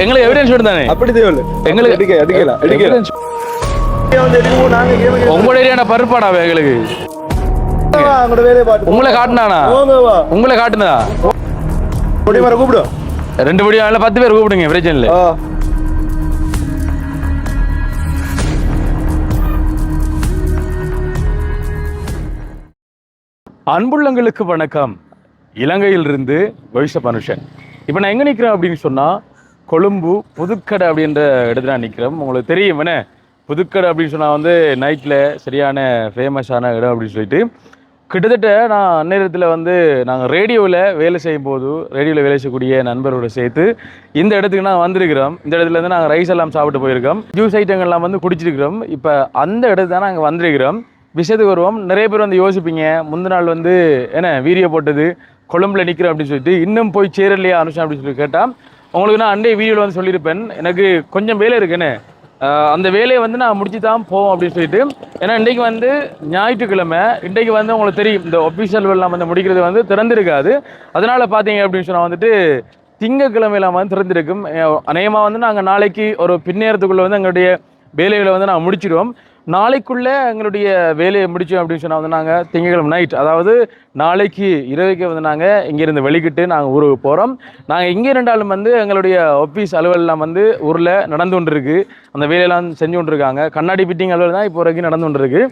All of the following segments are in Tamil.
எங்களுக்கு எவிடன்ஸ் வேணும் தானே? அப்படி தேவையில்ல எங்களுக்கு எடுக்கும்போது நாங்க கேம உங்களோட ஏரியான பருப்பாடா எங்களுக்கு? உங்களை காட்டினானா? உங்களை காட்டுனதா கொடி மரம் கூப்பிடும் ரெண்டு படி இல்ல பத்து பேர் கூப்பிடுங்க பிரச்சனை இல்லை. அன்புள்ளங்களுக்கு வணக்கம். இலங்கையிலிருந்து வைஷ மனுஷன் இப்போ நான் எங்கே நிற்கிறேன் அப்படின்னு சொன்னால் கொழும்பு புதுக்கடை அப்படின்ற இடத்துல நான் நிற்கிறேன் உங்களுக்கு தெரியும் என்ன? புதுக்கடை அப்படின்னு சொன்னால் வந்து நைட்டில் சரியான ஃபேமஸான இடம் அப்படின்னு சொல்லிட்டு கிட்டத்தட்ட நான் அந்நேரத்தில் வந்து நாங்கள் ரேடியோவில் வேலை செய்யும் போது ரேடியோவில் வேலை செய்யக்கூடிய நண்பரோடு சேர்த்து இந்த இடத்துக்கு நான் வந்திருக்கிறோம். இந்த இடத்துலேருந்து நாங்கள் ரைஸ் எல்லாம் சாப்பிட்டு போயிருக்கோம். ஜூஸ் ஐட்டங்கள்லாம் வந்து குடிச்சிருக்கிறோம். இப்போ அந்த இடத்துக்கு தான் நாங்கள் வந்திருக்கிறோம். விஷயத்துக்கு வருவோம். நிறைய பேர் வந்து யோசிப்பீங்க முந்தின நாள் வந்து என்ன வீடியோ போட்டது கொழும்புல நிற்கிறேன் அப்படின்னு சொல்லிட்டு இன்னும் போய் சேரலையா அனுஷன் அப்படின்னு சொல்லி கேட்டால் உங்களுக்கு நான் அண்டே வீடியோவில் வந்து சொல்லியிருப்பேன். எனக்கு கொஞ்சம் வேலை இருக்குன்னு. அந்த வேலையை வந்து நான் முடிச்சு தான் போவோம் அப்படின்னு சொல்லிட்டு. ஏன்னா இன்றைக்கு வந்து ஞாயிற்றுக்கிழமை. இன்றைக்கு வந்து உங்களுக்கு தெரியும் இந்த ஒஃபிஷியல் எல்லாம் வந்து முடிக்கிறது வந்து திறந்திருக்காது. அதனால் பார்த்தீங்க அப்படின்னு சொன்னால் வந்துட்டு திங்கக்கிழமையில வந்து திறந்திருக்கும். அநேகமாக வந்து நாங்கள் நாளைக்கு ஒரு பின்னேரத்துக்குள்ளே வந்து எங்களுடைய வேலைகளை வந்து நாங்கள் முடிச்சிடுவோம். நாளைக்குள்ளே எங்களுடைய வேலையை முடிச்சோம் அப்படின்னு சொன்னால் வந்து நாங்கள் திங்கக்கிழமை நைட் அதாவது நாளைக்கு இரவுக்கு வந்து நாங்கள் இங்கேருந்து வெளிக்கிட்டு நாங்கள் ஊருக்கு போகிறோம் நாங்கள் இங்கே இருந்தாலும் வந்து எங்களுடைய ஆஃபீஸ் அலுவலெல்லாம் வந்து ஊரில் நடந்து கொண்டிருக்கு. அந்த வேலையெல்லாம் செஞ்சு கொண்டிருக்காங்க. கண்ணாடி பிட்டிங் அலுவல் தான் இப்போ வரைக்கும் நடந்து கொண்டிருக்கு.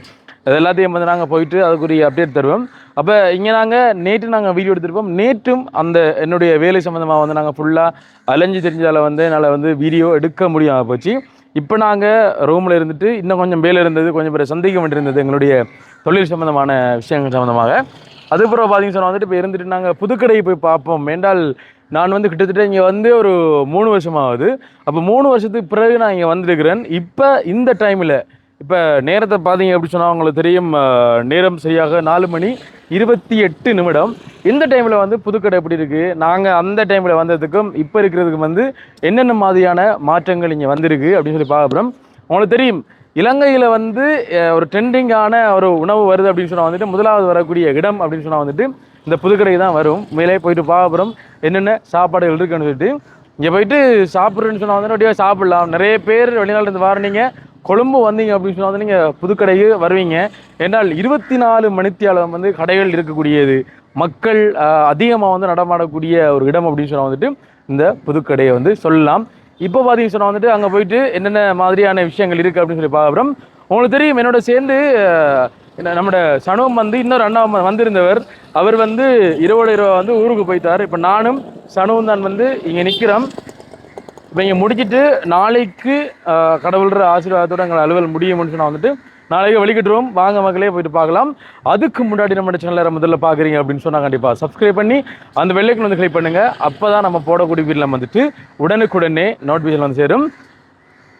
அது எல்லாத்தையும் வந்து நாங்கள் போயிட்டு அதுக்குரிய அப்டேட் தருவோம். அப்போ இங்கே நாங்கள் நேற்று நாங்கள் வீடியோ எடுத்திருப்போம். நேற்றும் அந்த என்னுடைய வேலை சம்மந்தமாக வந்து நாங்கள் ஃபுல்லாக அலைஞ்சு தெரிஞ்சதால் வந்து என்னால் வந்து வீடியோ எடுக்க முடியாமல் போச்சு. இப்போ நாங்கள் ரூமில் இருந்துட்டு இன்னும் கொஞ்சம் வேலை இருந்தது கொஞ்சம் பேர் சந்திக்க வேண்டியிருந்தது எங்களுடைய தொழில் சம்மந்தமான விஷயங்கள் சம்மந்தமாக அதுக்கப்புறம் பார்த்தீங்கன்னு சொன்னால் வந்துட்டு இப்போ இருந்துட்டு நாங்கள் புதுக்கடையை போய் பார்ப்போம். என்றால் நான் வந்து கிட்டத்தட்ட இங்கே வந்து ஒரு மூணு வருஷமாகுது அப்போ மூணு வருஷத்துக்கு பிறகு நான் இங்கே வந்திருக்கிறேன். இப்போ இந்த டைமில் இப்போ நேரத்தை பார்த்தீங்க அப்படி சொன்னால் அவங்களுக்கு தெரியும் நேரம் சரியாக நாலு மணி இருபத்தி எட்டு நிமிடம். இந்த டைமில் வந்து புதுக்கடை எப்படி இருக்குது நாங்கள் அந்த டைமில் வந்ததுக்கும் இப்போ இருக்கிறதுக்கும் வந்து என்னென்ன மாதிரியான மாற்றங்கள் இங்கே வந்திருக்கு அப்படின்னு சொல்லி பார்க்குறோம் உங்களுக்கு தெரியும் இலங்கையில் வந்து ஒரு ட்ரெண்டிங்கான ஒரு உணவு வருது அப்படின்னு சொன்னால் வந்துட்டு முதலாவது வரக்கூடிய இடம் அப்படின்னு சொன்னால் வந்துட்டு இந்த புதுக்கடை தான் வரும். மேலே போயிட்டு பார்க்குறோம் என்னென்ன சாப்பாடுகள் இருக்குன்னு சொல்லிட்டு. இங்கே போயிட்டு சாப்பிட்றேன்னு சொன்னால் வந்து அப்படியே சாப்பிட்லாம். நிறைய பேர் வெளிநாட்டிலேருந்து வரீங்க கொழும்பு வந்தீங்க அப்படின்னு சொன்னால் நீங்கள் புதுக்கடைக்கு வருவீங்க. என்றால் இருபத்தி நாலு மணித்தியாலம் வந்து கடைகள் இருக்கக்கூடியது. மக்கள் அதிகமாக வந்து நடமாடக்கூடிய ஒரு இடம் அப்படின்னு சொன்னால் வந்துட்டு இந்த புதுக்கடையை வந்து சொல்லலாம். இப்போ பார்த்தீங்கன்னு சொன்னால் வந்துட்டு அங்கே போயிட்டு என்னென்ன மாதிரியான விஷயங்கள் இருக்குது அப்படின்னு சொல்லி பார்க்குறோம். உங்களுக்கு தெரியும் என்னோட சேர்ந்து என்ன நம்மளோட சனுவம் வந்து இன்னொரு அண்ணா வந்திருந்தவர். அவர் வந்து இரவோட இரவு வந்து ஊருக்கு போயிட்டார். இப்போ நானும் சனுவும் தான் வந்து இங்கே நிற்கிறோம் இப்போ இங்கே முடிச்சுட்டு நாளைக்கு கடவுள்கிற கடவுள்ற ஆசீர்வாதத்தோட எங்கள் அலுவல் முடியும்னு சொன்னால் வந்துட்டு நாளைக்கு வெளிக்கிட்டுருவோம் வாங்க மக்களே போயிட்டு பார்க்கலாம். அதுக்கு முன்னாடி நம்ம சேனலில் முதல்ல பார்க்குறீங்க அப்படின்னு சொன்னால் கண்டிப்பாக சப்ஸ்கிரைப் பண்ணி அந்த வெள்ளைக்கு வந்து கிளிக் பண்ணுங்கள் அப்போ தான் நம்ம போடக்கூடிய வீட்டில் வந்துட்டு உடனுக்குடனே நோட்டிஃபிகேஷன் வந்து சேரும்.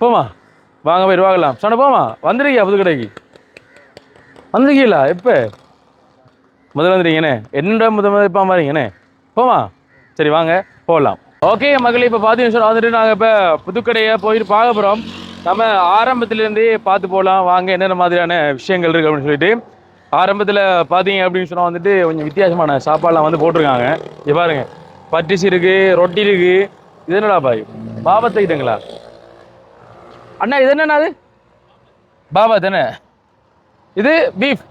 போமா வாங்க போயிட்டு வாங்கலாம் சொன்ன போமா வந்துருக்கியா புது கடைக்கு? வந்துருக்கீங்களா? எப்போ? முதல்ல வந்துருக்கீங்கண்ணே என்னோட முத முதல் இப்போ வரீங்கண்ணே போமா சரி வாங்க போகலாம் ஓகே மகளே இப்போ பார்த்தீங்கன்னு சொன்னா வந்துட்டு நாங்கள் இப்போ புதுக்கடையை போயிட்டு பார்க்க போகிறோம் நம்ம ஆரம்பத்துலேருந்தே பார்த்து போகலாம் வாங்க என்னென்ன மாதிரியான விஷயங்கள் இருக்குது அப்படின்னு சொல்லிட்டு. ஆரம்பத்தில் பார்த்தீங்க அப்படின்னு சொன்னால் வந்துட்டு கொஞ்சம் வித்தியாசமான சாப்பாடுலாம் வந்து போட்டிருக்காங்க. இங்க பாருங்க பட்டிசி இருக்குது ரொட்டி இருக்குது இது என்னடா பாய்? பாபத்தை ஐட்டங்களா அண்ணா இது என்னண்ணா அது? பாபா தானே? இது பீஃப்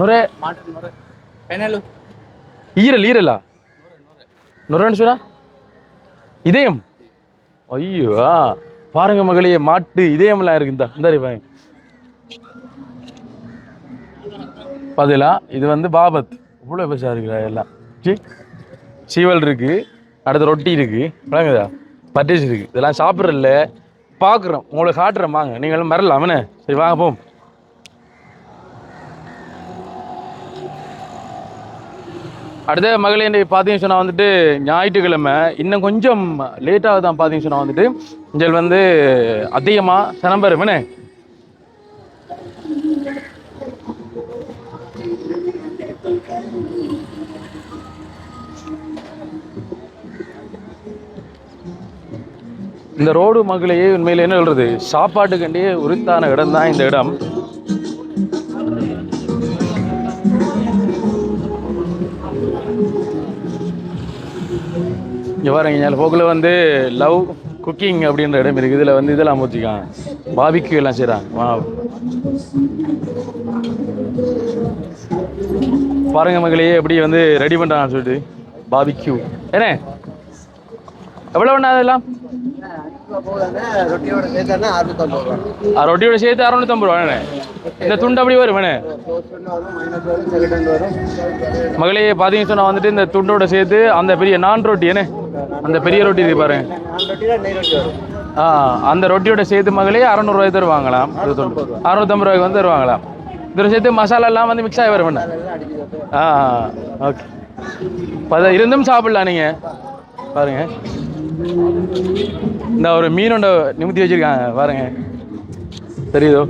நுரை. ஈரல் ஈரலா? நுரன்னு சொன்னா இதயம்? ஐயோ பாருங்க மகளே மாட்டு இதயம்லாம் இருக்கு இந்த இந்த பாருங்க. இது வந்து பாபத். இவ்வளோ பெருசாக இருக்குடா எல்லாம். சி சீவல் இருக்கு அடுத்து ரொட்டி இருக்கு விளங்குதா? பட்டிஸ் இருக்கு. இதெல்லாம் சாப்பிட்றல பார்க்குறோம் உங்களுக்கு காட்டுறோம் வாங்க. நீங்களும் மறலாம் அவனே சரி வாங்க போம் அடுத்த மகளிர் பார்த்தீங்க பார்த்தீங்கன்னு சொன்னால் வந்துட்டு ஞாயிற்றுக்கிழமை. இன்னும் கொஞ்சம் லேட்டாக தான் பார்த்தீங்கன்னு சொன்னால் வந்துட்டு. இங்கே வந்து அதிகமாக சனம்பரம் என்ன? இந்த ரோடு மகளையே உண்மையில் என்ன சொல்கிறது சாப்பாட்டுக்கண்டியே உரித்தான இடம் தான் இந்த இடம். இங்கே பாருங்க இங்கே போக்கில் வந்து லவ் குக்கிங் அப்படின்ற இடம் இருக்குது இதில் வந்து இதெல்லாம் வச்சுக்காங்க பாபிக்கு எல்லாம் செய்கிறாங்க வா பாருங்க மகளே எப்படி வந்து ரெடி பண்ணுறாங்கன்னு சொல்லிட்டு பாபிக்யூ என்ன? எவ்வளோ வேணா அதெல்லாம்? ரொட்டியோட சேர்த்து அறுநூத்தம்பது ரூபாண்ணே என்ன இந்த துண்டு அப்படி வரும் வேணே மகளே பார்த்தீங்கன்னு சொன்னா வந்துட்டு இந்த துண்டோட சேர்த்து அந்த பெரிய நான் ரொட்டி என்ன அந்த பெரிய ரொட்டி இருக்கு பாருங்க. ஆ அந்த ரொட்டியோட சேர்த்து மகளே அறநூறுவாய் தருவாங்களாம். இது அறுநூத்தம்பது ரூபாய்க்கு வந்து தருவாங்களாம். இதோட சேர்த்து மசாலா எல்லாம் வந்து மிக்ஸ் ஆகி வரும் ஆ ஓகே. பத இருந்தும் சாப்பிடலாம் நீங்க. பாருங்க. இந்த ஒரு மீனோட நிமித்தி வச்சிருக்காங்க பாருங்க. தெரியுதோ.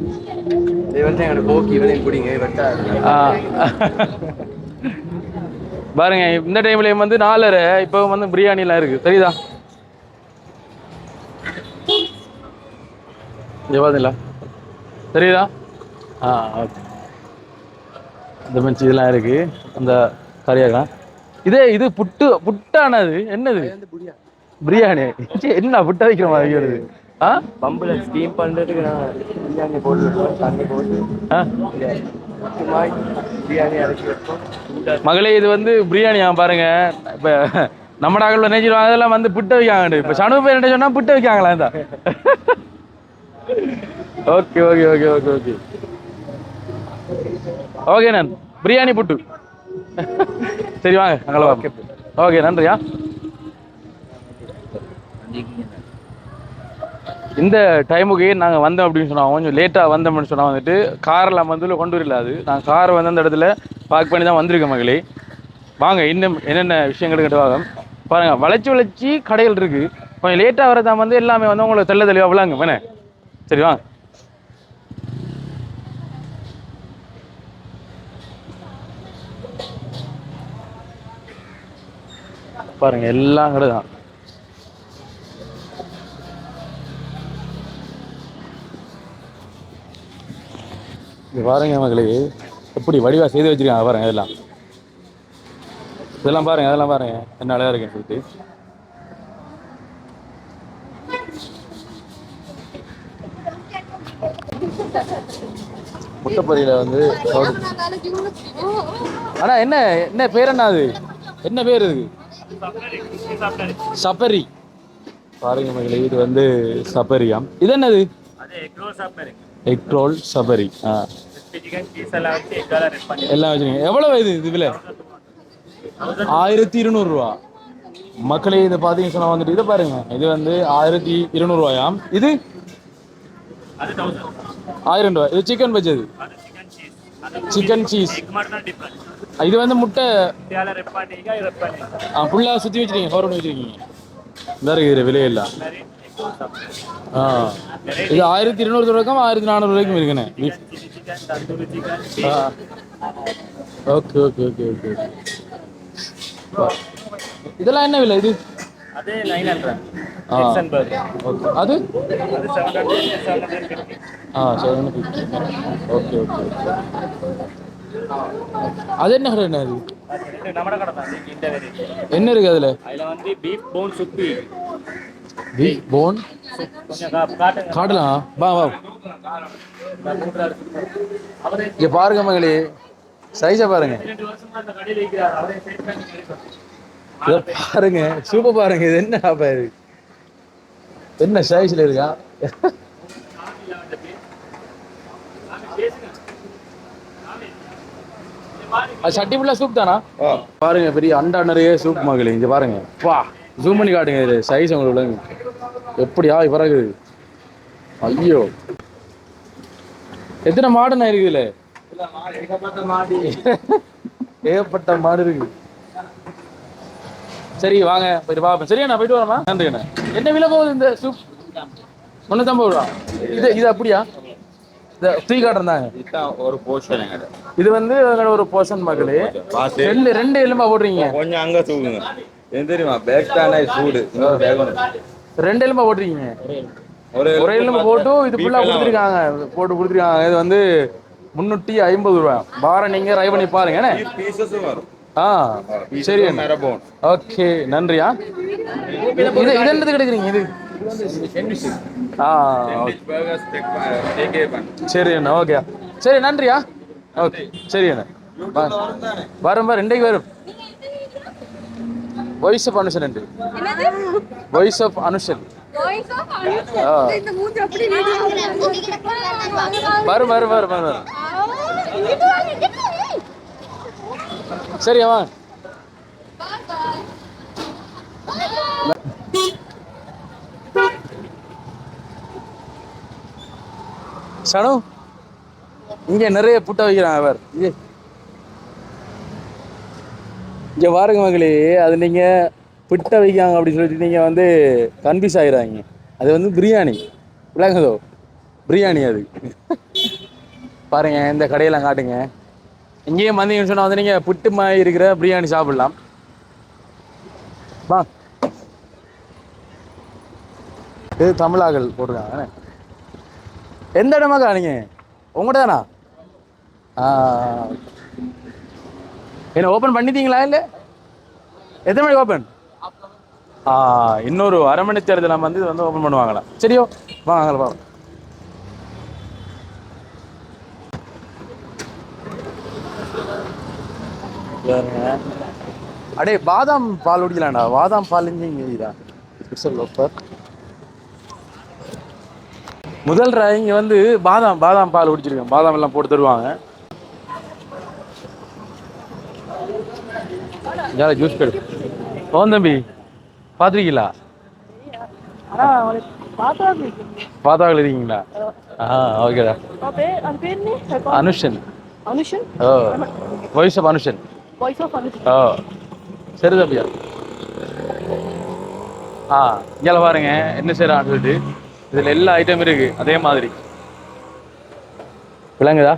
பாருங்க இந்த டைம்லயும் வந்து நாலரை இப்போ வந்து பிரியாணிலாம் இருக்கு. தெரியுதா? பாத்தீங்களா? தெரியுதா? ஆ ஓகே. இந்த பெஞ்ச் இதெல்லாம் இருக்கு. அந்த கறியாக்கா. இதே இது புட்டு புட்டானது. என்னது? பிரியாணி. என்ன புட்டா வைக்கிற மாதிரி வருது ஆ? பம்புல ஸ்டீம் பண்றதுக்கு நான் பிரியாணி போட்டு தண்ணி போட்டு பிரியாணி வைப்போம். மகளே இது வந்து பிரியாணியா பாருங்க. இப்ப நம்ம நாகல் நினைச்சிருவாங்க அதெல்லாம் வந்து புட்ட வைக்காங்க இப்ப சனு பேர் என்ன சொன்னா புட்ட வைக்காங்களா இந்த? Okay okay okay okay okay. Okay நான். பிரியாணி புட்டு. சரி வாங்க அங்கே ஓகே நன்றியா? இந்த டைமுக்கு நாங்கள் வந்தோம் அப்படின்னு சொன்னோம் கொஞ்சம் லேட்டாக வந்தோம்னு சொன்னால் வந்துட்டு காரில் வந்து கொண்டு வரல அது. நான் காரை வந்து அந்த இடத்துல பார்க் பண்ணி தான் வந்திருக்கேன் மகளே. வாங்க இன்னும் என்னென்ன விஷயங்கள் கிட்ட வாங்க. பாருங்கள் வளைச்சி வளைச்சி கடைகள் இருக்குது கொஞ்சம் லேட்டாக வரதான் வந்து எல்லாமே வந்து உங்களுக்கு தெள்ள தெளிவாக விளாங்க வேணே சரி வாங்க. பாருங்கள் எல்லாம் கடை தான் இது பாருங்க மகளே எப்படி வடிவா செய்து வச்சிருக்காங்க பாருங்க இதெல்லாம். இதெல்லாம் பாருங்க அதெல்லாம் பாருங்க. என்ன அழகா இருக்குன்னு சொல்லிட்டு. முட்டைப்பொரியில வந்து ஆனா என்ன என்ன பேர் என்ன அது? என்ன பேர் இது சபரி பாருங்க மகளே இது வந்து சபரியாம் இது என்னது? எக் ரோல் சபரி ஆ. எல்லாம் வச்சுருங்க எவ்வளவு இது இது விலை? ஆயிரத்தி இருநூறுவா மக்களே இதை பார்த்தீங்க சொன்னா வந்துட்டு இதை பாருங்க. இது வந்து ஆயிரத்தி இருநூறுவாயாம் இது? ஆயிரம் ரூபாய். இது சிக்கன் வச்சது சிக்கன் சீஸ் இது வந்து முட்டை. ஆ ஃபுல்லாக சுற்றி வச்சிருக்கீங்க ஃபோர் பண்ணி வச்சிருக்கீங்க. இந்த இருக்குது விலையெல்லாம் ஆ. இது ஆயிரத்தி இருநூறு ரூபாய்க்கும் ஆயிரத்தி நானூறு ரூபாய்க்கும் இருக்குண்ணே. ஆ. ஓகே ஓகே ஓகே ஓகே இதெல்லாம் என்ன விலை? இது அது நைன் ஹண்ட்ரட் அது? ஆ செவன் ஃபிஃப்டி ஓகே ஓகே என்ன இருக்கு அதுல? பீஃப் போன் காட்டலாம் வா வா. இங்கே பாருங்க மகளே. சைஸை பாருங்க. இதை பாருங்க. சூப்பர் பாருங்க. இது என்ன இது? என்ன சைஸ்ல இருக்கா? சட்டி ஃபுல்லா சூப் தானா? பாருங்க பெரிய அண்டா நிறைய சூப் மகளே. இங்க பாருங்க. வா. ஜூம் பண்ணி காட்டுங்க இது. சைஸ் உங்களுக்கு எப்படியா பிறகு ஐயோ. எத்தனை மாடுண்ணா இருக்குதுல ஏகப்பட்ட மாடு இருக்கு சரி வாங்க. போயிட்டு பார்ப்போம். சரியா நான் போயிட்டு வரமா நன்றி அண்ணா. என்ன விலை போகுது இந்த சூப் முந்நூற்றம்பது ரூபா. இது இது அப்படியா? இந்த தூக்கி காட்டுறதாங்க இதுதான் ஒரு போர்ஷன் இது வந்து ஒரு போர்ஷன் மகளே ரெண்டு ரெண்டு எலும்பா போடுறீங்க? கொஞ்சம் அங்க தூக்குங்க. ஏன் தெரியுமா? பேக் தானே சூடு. இன்னொரு பேக் ரெண்டு எலும்பா போடுறீங்க ஒரு எலும்பு போட்டு இது ஃபுல்லா கொடுத்துருக்காங்க. போட்டு கொடுத்துருக்காங்க. இது வந்து முந்நூற்றி ஐம்பது ரூபா பாரம் நீங்கள் ட்ரை பண்ணி பாருங்க. வரும். ஆ சரி ஓகே நன்றியா? இது இது என்னது கிடைக்குறீங்க இது? ஆ சரி அண்ணா ஓகே சரி நன்றியா? ஓகே சரி அண்ணா வரும் வரும் இன்றைக்கு வரும். வாய்ஸ் ஆஃப் அனுஷன் என்று வாய்ஸ் ஆஃப் அனுஷன் வரும் வரும் வரும் வரும் சரி வா. சனு இங்க நிறைய புட்டை வைக்கிறான் அவர் இங்க. இங்கே பாருங்க மகளே அது நீங்கள் புட்டை வைக்காங்க அப்படின்னு சொல்லிட்டு நீங்கள் வந்து கன்ஃபியூஸ் ஆகிடாங்க அது வந்து பிரியாணி. விளங்குதோ? பிரியாணி அது. பாருங்க இந்த கடையெல்லாம் காட்டுங்க. இங்கேயும் வந்தீங்கன்னு சொன்னால் வந்து நீங்கள் புட்டு மாதிரி இருக்கிற பிரியாணி சாப்பிடலாம். வா. இது தமிழாக்கள் போட்டிருக்காங்க எந்த இடமா காணீங்க? உங்கள்கிட்ட தானா? ஆ. என்ன ஓப்பன் பண்ணிட்டீங்களா இல்லை? எத்தனை மணிக்கு ஓப்பன் இன்னொரு அரை மணி தேர்தல் நம்ம வந்து இது வந்து ஓப்பன் பண்ணுவாங்களா? சரியோ வாங்க வா அடே பாதாம் பால் குடிக்கலாம்டா. பாதாம் பால் இங்கே ஸ்பெஷல் ஆஃபர் முதல் இங்கே வந்து பாதாம் பாதாம் பால் குடிச்சிருக்கேன். பாதாம் எல்லாம் போட்டு தருவாங்க. யார ஜூஸ் கெடு ஓன் தம்பி பார்த்துருக்கீங்களா பார்த்தாவில் இருக்கீங்களா? ஆ ஓகேடா அனுஷன். அனுஷன்? ஓ voice of Anushan. Voice of Anushan. ஓ சரி தம்பியா. ஆ இங்கே பாருங்க என்ன செய்யறான்னு சொல்லிட்டு. இதில் எல்லா ஐட்டம் இருக்கு அதே மாதிரி. விளங்குதா?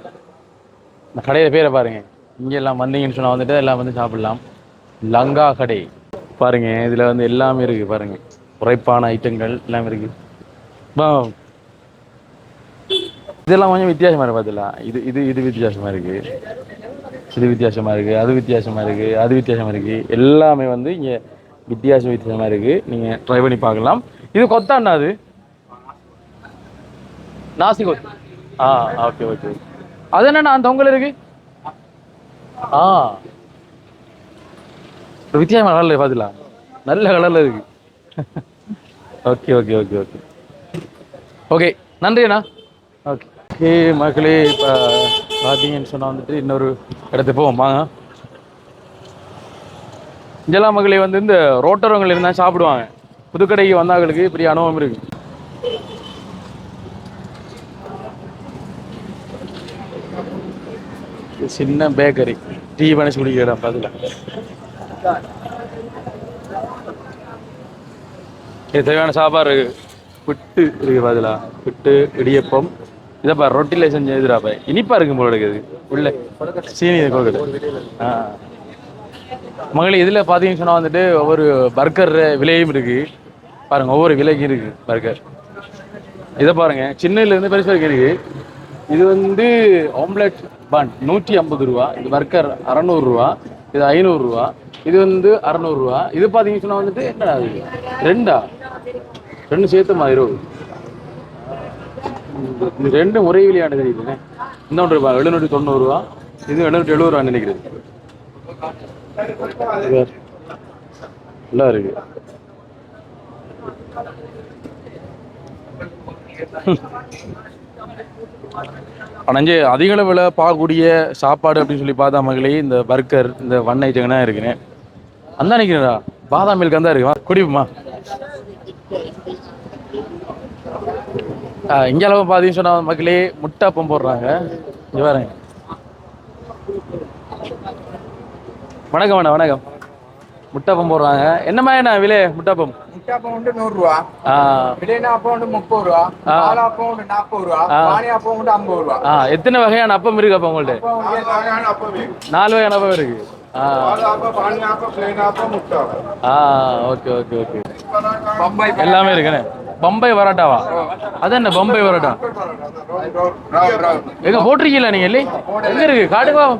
இந்த கடையில பேரை பாருங்க. இங்க எல்லாம் வந்தீங்கன்னு சொன்னா வந்துட்டு எல்லாம் வந்து சாப்பிடலாம். லங்கா கடை பாருங்க இதுல வந்து எல்லாமே இருக்கு பாருங்க. உரைப்பான ஐட்டங்கள் எல்லாமே இருக்கு. இதெல்லாம் கொஞ்சம் வித்தியாசமா இருக்கு பார்த்தீங்களா இது இது இது வித்தியாசமா இருக்கு. இது வித்தியாசமா இருக்கு அது வித்தியாசமா இருக்கு அது வித்தியாசமா இருக்கு. எல்லாமே வந்து இங்க வித்தியாசம் வித்தியாசமா இருக்கு. நீங்க ட்ரை பண்ணி பார்க்கலாம். இது கொத்தாண்டா அது? நாசி கொத்து ஆ ஓகே ஓகே. அது என்னண்ணா அந்த உங்களை இருக்கு? ஆ. வித்தியாசமான கலர்ல பாத்துலாம் நல்ல கலர்ல இருக்கு. Okay okay okay okay okay நன்றி அண்ணா. ஓகே ஓகே மக்களே இப்போ பார்த்தீங்கன்னு சொன்னால் வந்துட்டு இன்னொரு இடத்துக்கு போவோம். வாங்க. இங்கெல்லாம் மகளே வந்து இந்த ரோட்டரவங்கள் இருந்தால் சாப்பிடுவாங்க. புதுக்கடைக்கு வந்தவங்களுக்கு இப்படி அனுபவம் இருக்குது சின்ன பேக்கரி டீ பண்ணி குடிக்கிற பதில் இது தேவையான சாப்பாடு இருக்கு. புட்டு இருக்கு பதிலா புட்டு இடியப்பம். இதை பாரு ரொட்டில செஞ்சு இதுடா பாய். இனிப்பா இருக்கும் போல இருக்குது உள்ள. சீனி கொழுக்கட்டை. ஆ. மகளே இதில் பார்த்தீங்கன்னு சொன்னால் வந்துட்டு ஒவ்வொரு பர்கர் விலையும் இருக்கு. பாருங்க ஒவ்வொரு விலைக்கும் இருக்கு பர்கர் இதை பாருங்க சின்னதுல இருந்து பெருசு வரைக்கும் இருக்கு. இது வந்து ஆம்லெட் பன் நூற்றி ஐம்பது ரூபா. இது பர்கர் அறநூறு ரூபா. இது ஐநூறு ரூபா. இது வந்து அறநூறு ரூபா இது பார்த்தீங்கன்னு சொன்னால் வந்துட்டு என்னடா ரெண்டா? ரெண்டு சேர்த்து மாதிரி ரெண்டு முறை ஒரே விலையானது தெரியுதுண்ணே இன்னொன்று ரூபா எழுநூற்றி தொண்ணூறு ரூபா இது எழுநூற்றி எழுபது நினைக்கிறது நல்லா இருக்கு. அணைஞ்சு அதிக அளவில் பார்க்கக்கூடிய சாப்பாடு அப்படின்னு சொல்லி பார்த்தா மகளே இந்த பர்கர் இந்த வண்ண ஐட்டங்கள்லாம் இருக்குண்ணே அந்த நினைக்கிறா பாதாம் மில்க் தான் இருக்கு குடிப்புமா? குடிப்போமா இங்க அளவு பார்த்தீங்கன்னு சொன்னா மக்களே முட்டாப்பம் போடுறாங்க. இங்க பாருங்க. வணக்கம் அண்ணா வணக்கம். முட்டாப்பம் போடுறாங்க. என்னம்மா என்ன விலை முட்டாப்பம் முட்டாப்பம் உண்டு நூறு ரூபா. ஆ. விலைனா அப்பம் உண்டு முப்பது ரூபா. ஆ. பாலாப்பம் உண்டு நாற்பது ரூபா. பானி அப்பம் உண்டு ஐம்பது ரூபா. எத்தனை வகையான அப்பம் இருக்கு அப்ப உங்கள்ட்ட? அப்பம் உண்டு நாலு வகையான அப்பம் இருக்கு. ஆ. ஆ ஓகே ஓகே ஓகே. பம்பாய் எல்லாமே இருக்குண்ணே. பம்பை பரோட்டாவா? அது என்ன பம்பை பரோட்டா? எங்க போட்டிருக்கீங்களா நீங்க இல்லை எங்க இருக்கு? பண்ணிக்கலாம்.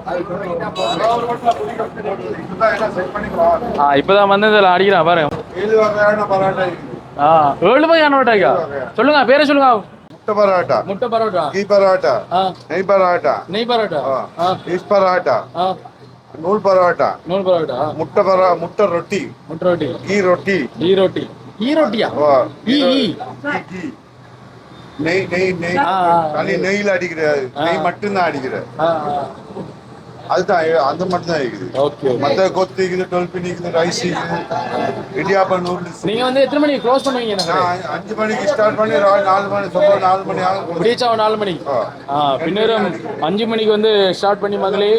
ஆ இப்பதான் வந்து இதில் அடிக்கிறான் பாருங்க. ஏழு வகையான பரோட்டா சொல்லுங்க பேரை சொல்லுங்க முட்டை பரோட்டா முட்டை பரோட்டா கீ பரோட்டா நெய் பரோட்டா நெய் பரோட்டா ஃபிஷ் பரோட்டா நூல் பரோட்டா நூல் பரோட்டா முட்டை பரோ முட்டை ரொட்டி முட்டை ரொட்டி கீ ரொட்டி ஈ ரொட்டி ஈ ரொட்டியா கீ, கீ. நெய் நெய் நெய் நெய்ல அடிக்கிறாரு நெய் மட்டும்தான் அடிக்கிறார் அதுதான் அந்த மட்டும் தான் இருக்குது ஓகே மத்த கொத்து இருக்குது டொல்பி இருக்குது ரைஸ் இருக்குது இடியாப்பம் நூடுல்ஸ் நீங்க வந்து எத்தனை மணிக்கு க்ளோஸ் பண்ணுவீங்க அஞ்சு மணிக்கு ஸ்டார்ட் பண்ணி நாலு மணி சொப்ப நாலு மணி ஆகும் விடியச்சா நாலு மணிக்கு பின்னரும் அஞ்சு மணிக்கு வந்து ஸ்டார்ட் பண்ணி மகளே.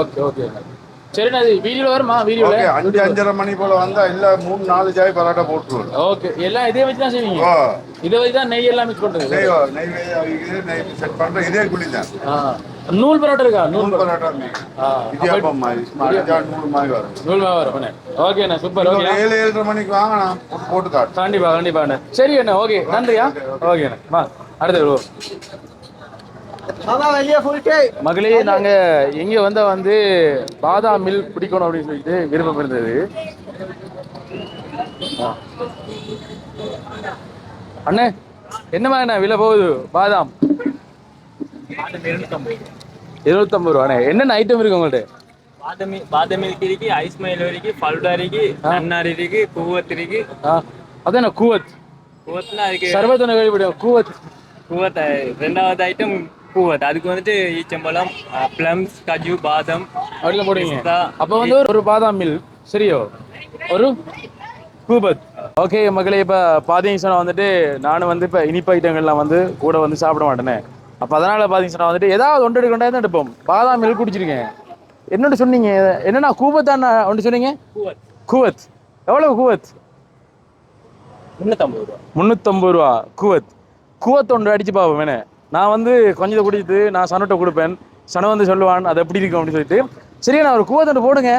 ஓகே ஓகே சரிண்ணா இது வீடியோல வருமா? வீடியோல? அஞ்சு அஞ்சரை மணி போல வந்தா இல்ல மூணு நாலு ஜாய் பரோட்டா போட்டுருவோம் ஓகே எல்லாம் இதே வச்சு தான் செய்வீங்க? இதை வச்சு தான் நெய் எல்லாம் மிக்ஸ் பண்றது? நெய் நெய் நெய் செட் பண்ற இதே குழி தான் நூல் பரோட்டா இருக்கா? நூல் நூல் பரோட்டா. இடியாப்பம் மாதிரி நூறு மாதிரி வரும். நூல் மாவு வரும் ஓகேண்ணா சூப்பர் ஓகே. ஏழு ஏழரை மணிக்கு வாங்கினா போட்டு காட்டு. கண்டிப்பா கண்டிப்பா அண்ணா. சரி அண்ணா ஓகே நன்றியா? ஓகே அண்ணா. வா அடுத்து வருவோம். மகளே நாங்க எங்க வந்தா வந்து பாதாம் மில்க் பிடிக்கணும் அப்படின்னு சொல்லிட்டு விருப்பம் இருந்தது. அண்ணே என்னமா அண்ணா விலை போகுது? பாதாம். இருநூத்தம்பது ரூபா அண்ணே என்னென்ன ஐட்டம் இருக்கு உங்கள்ட்ட? பாதமி பாதம் இருக்கு ஐஸ் மயில் இருக்கு ஃபல்டா இருக்கு நன்னார் இருக்கு கூவத் இருக்கு. அதான் கூவத்? கூவத்னா அதுக்கு சர்வத்தனை கேள்விப்படும் கூவத். கூவத் ரெண்டாவது ஐட்டம் கூவத் அதுக்கு வந்துட்டு ஈச்சம்பழம் பிளம்ஸ் கஜு பாதம் அப்படிலாம் போடுவீங்க. அப்போ வந்து ஒரு- பாதாம் மில்க் சரியோ? ஒரு கூபத். ஓகே மகளே இப்போ பார்த்தீங்க சொன்னா வந்துட்டு நானும் வந்து இப்போ இனிப்பு ஐட்டங்கள்லாம் வந்து கூட வந்து சாப்பிட மாட்டேனே. அப்போ அதனால பார்த்தீங்க சொன்னா வந்துட்டு ஏதாவது ஒன்று எடுக்கண்டா தான் எடுப்போம். பாதாம் மில்க் குடிச்சிருக்கேன் என்னோட சொன்னீங்க? என்னன்னா கூபத்தாண்ணா ஒன்று சொன்னீங்க? கூவத். கூவத். எவ்வளோ கூவத்? முன்னூத்தம்பது ரூபா. முந்நூற்றம்பது ரூபா. கூவத். கூவத் ஒன்று அடிச்சு பார்ப்போம் வேணே நான் வந்து கொஞ்சத்தை குடிச்சிட்டு நான் சனட்டை கொடுப்பேன். சன வந்து சொல்லுவான் அது எப்படி இருக்கும்? அப்படின்னு சொல்லிட்டு. சரி நான் ஒரு கூவத் ஒன்று போடுங்க.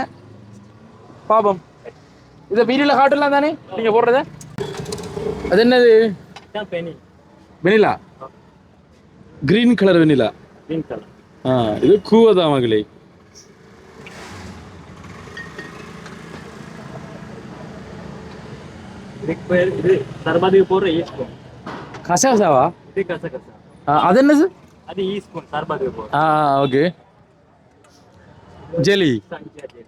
பாப்போம். இதை வீடியோவில் காட்டலாம் தானே? நீங்கள் போடுறத? அது என்னது? Vanilla green colour vanilla green colour. ஆ இது கூவதா மகளே. இது கசகசா. ஆ, அது என்னது அது ஈ ஸ்பூன் சர்பாதிக்கு போடுற ஆ ஓகே ஜெலி சங்கியா ஜெல்லி.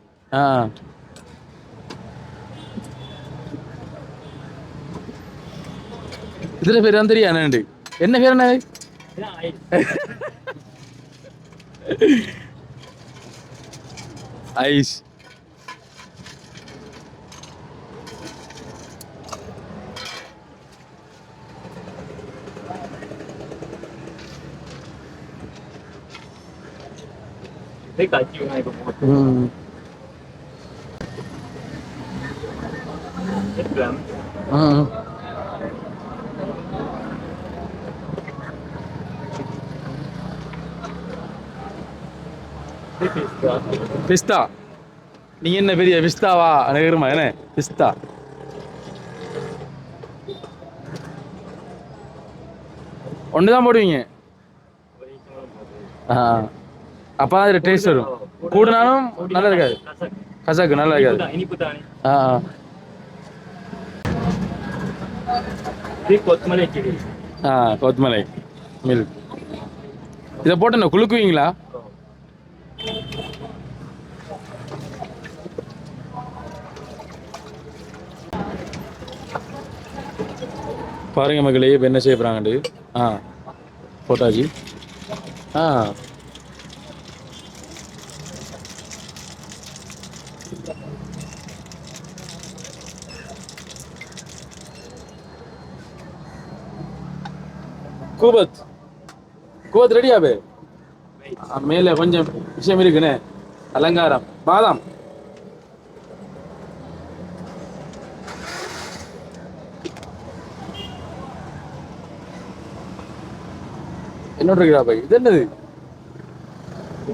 பிஸ்தா நீ என்ன பெரிய பிஸ்தாவா நகருமா என்ன பிஸ்தா ஒன்று தான் போடுவீங்க ஆ அப்போ அதில் டேஸ்ட் வரும். கூடுனாலும் நல்லா இருக்காது. கசக்கு. நல்லா இருக்காது. தான், தானே ஆ கிளி ஆ கொத்தமலை மில்க். இதை போட்டு என்ன குலுக்குவீங்களா? பாருங்க மகளே இப்போ என்ன செய்ய போகிறாங்கண்டு ஆ போட்டாச்சு. ஆ. கூபத். கூபத் ரெடியா பே? மேல கொஞ்சம் விஷயம் இருக்குண்ணே அலங்காரம். பாதாம். என்னோட இருக்கிறா பை இது என்னது?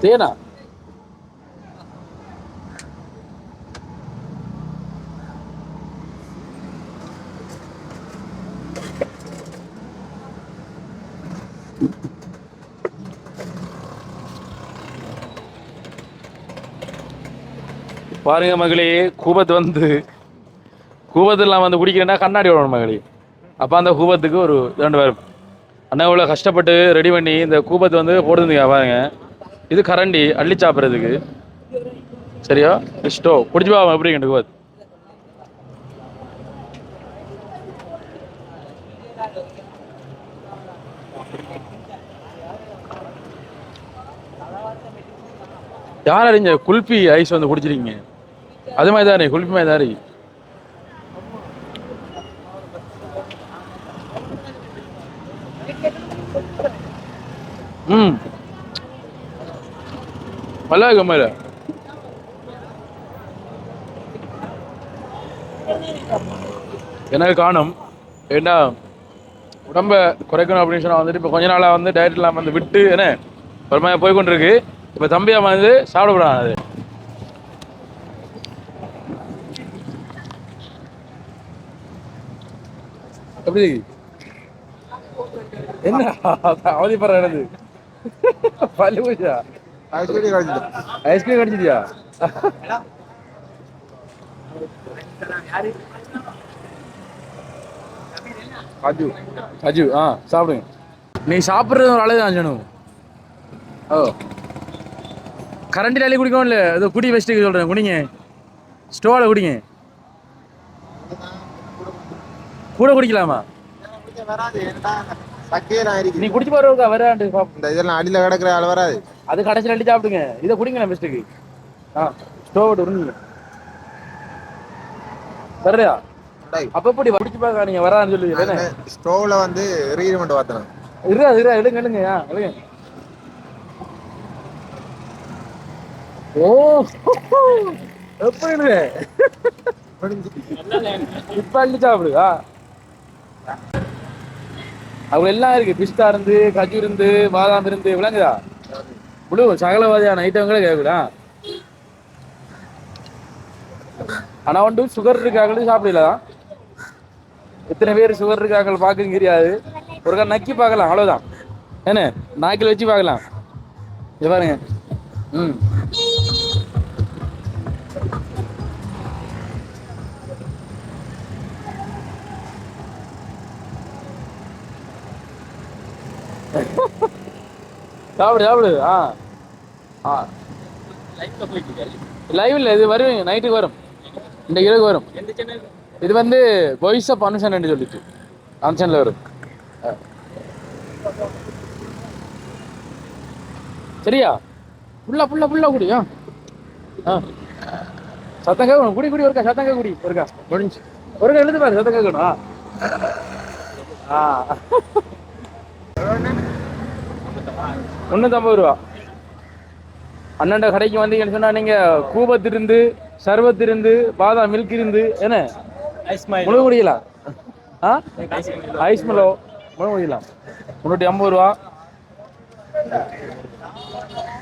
தேனா? பாருங்க மகளே கூபத்து வந்து கூபத்துலாம் வந்து குடிக்கிறேன்னா கண்ணாடி வரணும் மகளே. அப்போ அந்த கூபத்துக்கு ஒரு ரெண்டு பேர். அண்ணா இவ்வளோ கஷ்டப்பட்டு ரெடி பண்ணி இந்த கூபத்து வந்து போடுதுங்க பாருங்க. இது கரண்டி அள்ளி சாப்பிட்றதுக்கு. சரியா? ஸ்டோ குடிச்சு பாவம் எப்படி கண்டு கூபத்து? யார் அறிஞ்ச? குல்பி ஐஸ் வந்து குடிச்சிருக்கீங்க. அது மாதிரி தானே குளிப்பு மாதிரி தானே ம். நல்லா இருக்கு மேல. எனக்கு காணும் ஏன்னா உடம்ப குறைக்கணும் அப்படின்னு சொன்னால் வந்துட்டு இப்போ கொஞ்ச நாளாக வந்து டயட் இல்லாமல் வந்து விட்டு என்ன ஒரு மாதிரி போய் கொண்டிருக்கு. இப்போ தம்பியாக வந்து சாப்பிட எப்படி? என்ன? அவதிப்படுற என்னது? பல்லு பூச்சா? ஆக்சுவலி கிடைச்சது ஐஸ்கிரீம் கடிச்சிட்டியா? காஜு. காஜு ஆ சாப்பிடுங்க நீ சாப்பிட்றது ஒரு அழகு அஞ்சனு ஓ. கரண்டி அள்ளி குடிக்கவும் இல்லை ஏதோ குடி வச்சுட்டு சொல்கிறேன் குடிங்க. ஸ்டோவில் குடிங்க. கூட குடிக்கலாமா? நீ குடிச்சு பாருக்கா வராண்டு இந்த இதெல்லாம் அடியில கிடக்குற ஆள் வராது. அது கடைசியில் அள்ளி சாப்பிடுங்க. இதை குடிங்களேன் பெஸ்ட்டுக்கு ஆ ஸ்டோவ் விட்டு வர்றியா. அப்ப எப்படி குடிச்சு பாக்க நீங்க வரான்னு சொல்லி என்ன ஸ்டோவ்ல வந்து ரீமெண்ட் பார்த்தேன் இருடா இருடா எடுங்க எடுங்க. ஆ எடுங்க. ஓ எப்படி இப்ப அள்ளி சாப்பிடு ஆ அவங்க எல்லாம் இருக்கு. பிஸ்தா இருந்து கஜு இருந்து பாதாம் இருந்து விளங்குதா முழு சகலவாதியான ஐட்டங்களே கேட்குதா ஆனா வந்து சுகர் இருக்காங்களும் சாப்பிடலாம் எத்தனை பேர் சுகர் இருக்காங்க பார்க்க தெரியாது. ஒரு நக்கி பார்க்கலாம் அவ்வளவுதான். என்ன? நாக்கில் வச்சு பார்க்கலாம். இது பாருங்க. ம். சாப்பிடு சாப்பிடு. ஆ. ஆ. லைவ் இல்லை இது வரும் நைட்டுக்கு வரும். இந்த இரவு வரும். இது வந்து வாய்ஸ் ஆஃப் அனுஷன் சொல்லிட்டு. அனுஷன்ல வரும். சரியா? புல்லா புல்லா புல்லா குடி ஆ. சத்தம் கேட்கணும். குடி குடி ஒருக்கா சத்தம் கேட்க குடி ஒருக்கா. முடிஞ்சு. ஒருக்கா எழுது பாரு சத்தம் கேட்கணும். ஆ. முந்நூற்றம்பது ரூபா. அண்ணன்ட கடைக்கு வந்தீங்கன்னு சொன்னா நீங்க கூபத்திருந்து சர்வத்திருந்து பாதாம் மில்க் இருந்து என்ன முழு குடிக்கலாம் ஆ? ஐஸ் மிலோ முழு குடிக்கலாம் முந்நூற்றி ஐம்பது ரூபா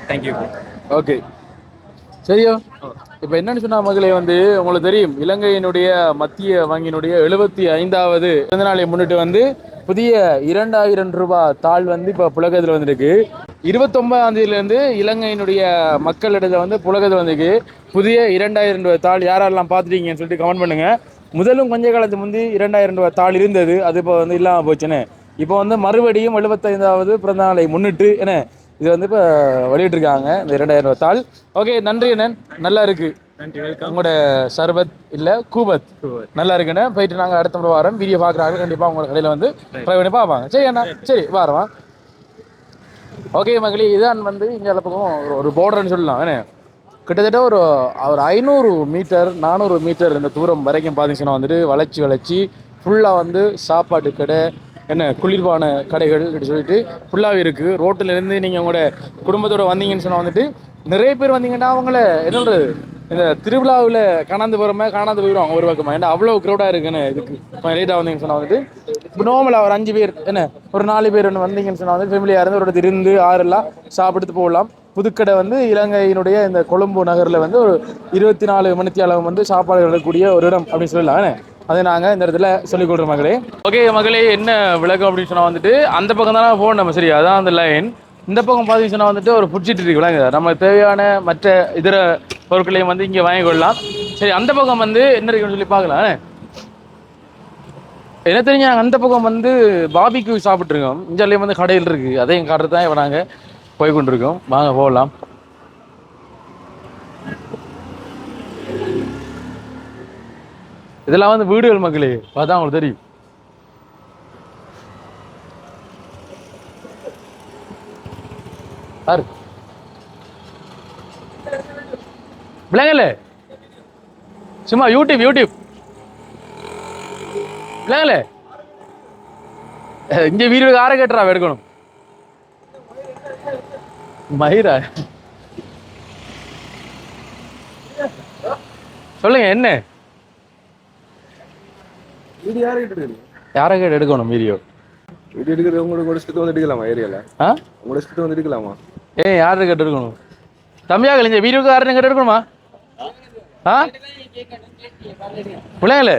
தேங்க்யூ ஓகே சரியோ? இப்போ என்னன்னு சொன்னா மகளே வந்து உங்களுக்கு தெரியும் இலங்கையினுடைய மத்திய வங்கியினுடைய எழுபத்தி ஐந்தாவது பிறந்த நாளை முன்னிட்டு வந்து புதிய இரண்டாயிரம் ரூபாய் தாள் வந்து இப்போ புழக்கத்தில் வந்திருக்கு. இருபத்தொன்பதாம் தேதியிலேருந்து இலங்கையினுடைய மக்களிடத்தில் வந்து புழக்கத்தில் வந்திருக்கு. புதிய இரண்டாயிரம் ரூபாய் தாள் யாரெல்லாம் பார்த்துட்டீங்கன்னு சொல்லிட்டு கமெண்ட் பண்ணுங்கள் முதலும் கொஞ்ச காலத்துக்கு முந்தி இரண்டாயிரம் ரூபாய் தாள் இருந்தது. அது இப்போ வந்து இல்லாமல் போச்சுன்னு இப்போ வந்து மறுபடியும் எழுபத்தைந்தாவது பிறந்த நாளை முன்னிட்டு என்ன? இது வந்து இப்போ வெளியிட்டிருக்காங்க இந்த இரண்டாயிரம் ரூபாய் தாள். ஓகே நன்றி அண்ணன். நல்லா இருக்குது நன்றி வெல்கம் உங்களோட சர்பத் இல்ல கூபத். நல்லா இருக்குன்னு போயிட்டு நாங்க அடுத்த முறை வாரம். வீடியோ பாக்குறாங்க கண்டிப்பா உங்க கடையில வந்து ட்ரை பண்ணி பார்ப்பாங்க. சரி அண்ணா சரி வாரம். ஓகே மகளி இதான் வந்து இங்க பக்கம் ஒரு- borderன்னு சொல்லலாம். என்ன? கிட்டத்தட்ட ஒரு ஒரு ஐநூறு மீட்டர் நானூறு மீட்டர் இந்த தூரம் வரைக்கும் பார்த்தீங்கன்னா வந்துட்டு வளைச்சி வளைச்சி ஃபுல்லாக வந்து சாப்பாட்டு கடை என்ன குளிர்பான கடைகள் அப்படி சொல்லிட்டு ஃபுல்லாகவே இருக்குது ரோட்டில் இருந்து நீங்கள் உங்களோட குடும்பத்தோட வந்தீங்கன்னு சொன்னால் வந்துட்டு நிறைய பேர் வந்தீங்கன்னா அவங்கள என்ன சொல்றது? இந்த திருவிழாவில் காணாந்து போகிறோமே காணாந்து போயிடுவாங்க ஒரு பக்கமாக ஏன்னா அவ்வளோ க்ரௌடாக இருக்குன்னு இதுக்கு? இப்போ லேட்டாக வந்தீங்கன்னு சொன்னால் வந்துட்டு. இப்போ நார்மலாக ஒரு அஞ்சு பேர் என்ன ஒரு நாலு பேர் ஒன்று வந்தீங்கன்னு சொன்னால் வந்து ஃபேமிலியாக இருந்து ஒரு இடத்துல இருந்து ஆறுலாம் சாப்பிட்டு போகலாம். புதுக்கடை வந்து இலங்கையினுடைய இந்த கொழும்பு நகரில் வந்து ஒரு இருபத்தி நாலு மணித்தியாலம் வந்து சாப்பாடு விடக்கூடிய ஒரு இடம் அப்படின்னு சொல்லலாம் அதை நாங்கள் இந்த இடத்துல சொல்லிக் கொடுக்குறோம் மகளே. ஓகே மகளே என்ன விளக்கம் அப்படின்னு சொன்னால் வந்துட்டு அந்த பக்கம் தானே போகணும் நம்ம சரி அதான் அந்த லைன் இந்த பக்கம் பார்த்தீங்கன்னா வந்துட்டு ஒரு ஃபுட் ஸ்ட்ரீட் இருக்கு நம்ம தேவையான மற்ற இதர பொருட்களையும் வந்து இங்கே வாங்கி கொள்ளலாம். சரி அந்த பக்கம் வந்து என்ன இருக்குன்னு சொல்லி பார்க்கலாம். என்ன? தெரிஞ்ச நாங்கள் அந்த பக்கம் வந்து பாபிக்கு சாப்பிட்ருக்கோம் இஞ்சாலையும் வந்து கடையில் இருக்கு. அதையும் காட்டுறது தான் இப்போ நாங்கள் போய் கொண்டிருக்கோம். வாங்க போகலாம். இதெல்லாம் வந்து வீடுகள் மக்களே. பார்த்தா உங்களுக்கு தெரியும். பாரு. விளங்கல சும்மா யூடியூப் யூடியூப் விளங்கல அஹ், இங்க வீடு ஆற கேட்டுறா எடுக்கணும். மயிரா? சொல்லுங்க என்ன? யாரை கேட்டு எடுக்கணும் வீடியோ? வீடு எடுக்கிறது கூட ஸ்கிட்ட வந்து எடுக்கலாமா ஏரியால? உங்களோட ஸ்கிட்ட வந்து எடுக்கலாமா ஏ யாரை கேட்டு தம்பியா கழிஞ்ச வீடியோக்கு யாருன்னு கேட்டு எடுக்கணுமா ஆ? பிள்ளைங்களே.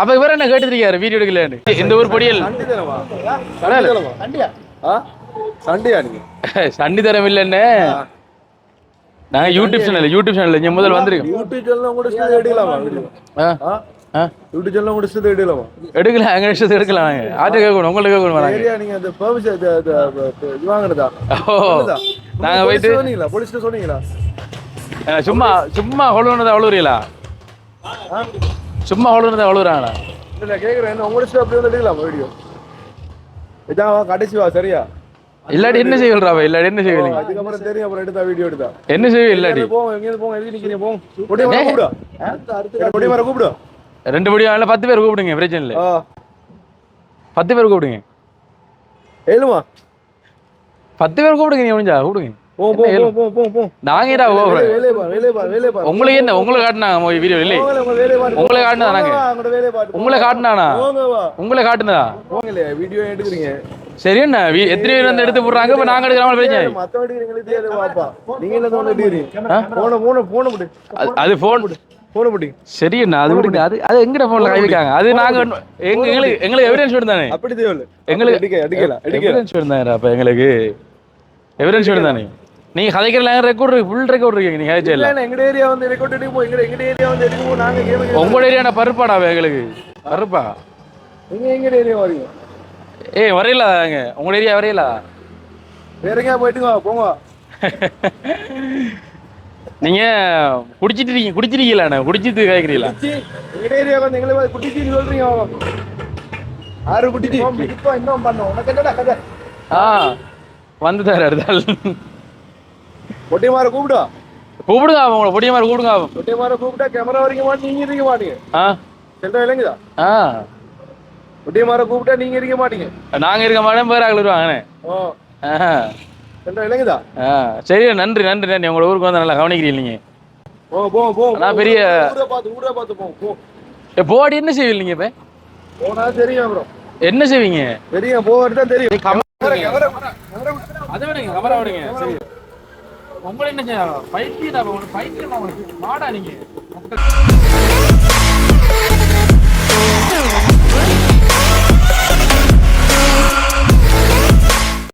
அப்ப இவர் என்ன கேட்டுருக்காரு வீடியோ எடுக்கலன்னு? இந்த ஊர் பொடியல். சண்டையா சண்டி தரம் இல்லைன்னு. நாங்க யூடியூப் சேனல் யூடியூப் சேனல் முதல்ல வந்திருக்கோம். யூடியூப் சேனல் உங்களோட ஸ்கிட்ட எடுக்கலாமா? எடுக்கலாமா எங்க இஷ்டத்துக்கு எடுக்கலாம் நாங்க. ஆட்டு கேட்கணும் உங்களுக்கு கேட்கணும் நாங்க? ஏரியா நீங்க அந்த பெர்மிஷன் இது வாங்குறதா நாங்க போயிட்டு சொன்னீங்களா? போலீஸ்ல சொன்னீங்களா? சும்மா சும்மா ஹொழுனதை அழுவுறீங்களா? சும்மா ஹொழுனதை அழுவுறாங்களா? இல்ல கேக்குறேன் என்ன உங்களோட ஸ்கிட்ட அப்படி வந்து எடுக்கலாமா வீடியோ? இதான் வா, கடைசி வா சரியா? இல்லாட்டி என்ன செய்வீங்களா இல்லாட்டி என்ன செய்வீங்க? அதுக்கப்புறம் தெரியும் அப்புறம் எடுத்தா வீடியோ எடுத்தா. என்ன செய்வீங்க இல்லாட்டி? எங்கேயாவது போங்க எங்கேயாவது போங்க எதுக்கு நிக்கிறீங்க போங்க கொடி மரம் கூப்பிடு. கொடி மரம் கூப்பிடு. ரெண்டு படி இல்லை பத்து பேர் கூப்பிடுங்க பிரச்சனை இல்லை பத்து பேர் கூப்பிடுங்க. ஏழுமா? பத்து பேர் கூப்பிடுங்க நீ முடிஞ்சா கூப்பிடுங்க. உங்களுக்கு என்ன? உங்களை காட்டினாங்க வீடியோ இல்லை உங்களை நாங்க? பாரு உங்களை காட்டினானா? உங்களை காட்டுனதா? வீடியோ எடுக்கிறீங்க. சரி என்ன? வீ- எத்தனை பேர் வந்து எடுத்து போடுறாங்க? இப்போ நாங்க எடுக்கிறோம் பிரச்சனை அது- போன முடி சரி என்ன அது விடுங்க அது அது எங்கட ஃபோன்ல கை வைக்காங்க அது நாங்க எங்க எங்களுக்கு எங்களுக்கு எவிடன்ஸ் வேணும் அப்படி தேவையில்ல. எங்களுக்கு- அடிக்க அடிக்கல எவிடன்ஸ் வேணும் அப்ப எங்களுக்கு? எவிடன்ஸ் வேணும் தானே? நீங்க கதைக்கிறல ரெக்கார்ட் ஃபுல் ரெக்கார்ட் இருக்கு நீங்க கதைச்சல இல்ல எங்க ஏரியா வந்து ரெக்கார்ட் எடுப்போம் எங்க எங்க ஏரியா வந்து எடுப்போம் நாங்க கேம் உங்களோட ஏரியா பருப்பாடா எங்களுக்கு? பருப்பா? நீங்க எங்க ஏரியா வரீங்க? ஏய் வரையில உங்களோட ஏரியா வரையில? வேற எங்கேயா போயிட்டுங்க போங்க. நீங்க குடிச்சிட்டு இருக்கீங்க குடிச்சிருக்கீங்களா குடிச்சிட்டு கேக்குறீங்களா? சொல்றீங்க ஆறு குட்டிச்சி இப்போ இன்னும் பண்ணோம். உனக்கு என்னடா கதை? ஆ வந்து தர அடுத்தாள். பொட்டி மாற கூப்பிடா. கூப்பிடுங்க அவன் உங்களை பொடிய மாதிரி கூப்பிடுங்க அவன். பொட்டி மாற கூப்பிட்டா கேமரா வரைக்க மாட்டீங்க நீங்க இருக்க மாட்டீங்க? ஆ. செல்ற விளங்குதா ஆ. பொட்டி மாற கூப்பிட்டா நீங்க இருக்க மாட்டீங்க? நாங்க இருக்க மாட்டோம் பேர் ஆகல வருவாங்கண்ணே ஓ. ஆ விளங்குதா ஆ சரி நன்றி நன்றி நன்றி. உங்களோட ஊருக்கு வந்து நல்லா கவனிக்கிறீங்க நீங்க. போ போ போ நான் பெரிய- ஊரை பார்த்து ஊரை பார்த்து போ போ. ஏ, போடி என்ன செய்வீங்க நீங்க இப்ப? போனா தெரியும் அப்புறம் என்ன செய்வீங்க? தெரியும் போகிறது தான் தெரியும். அதை விடுங்க கமரா விடுங்க சரி. உங்களை என்ன பைத்தியம் பைத்தியம் மாடா நீங்க.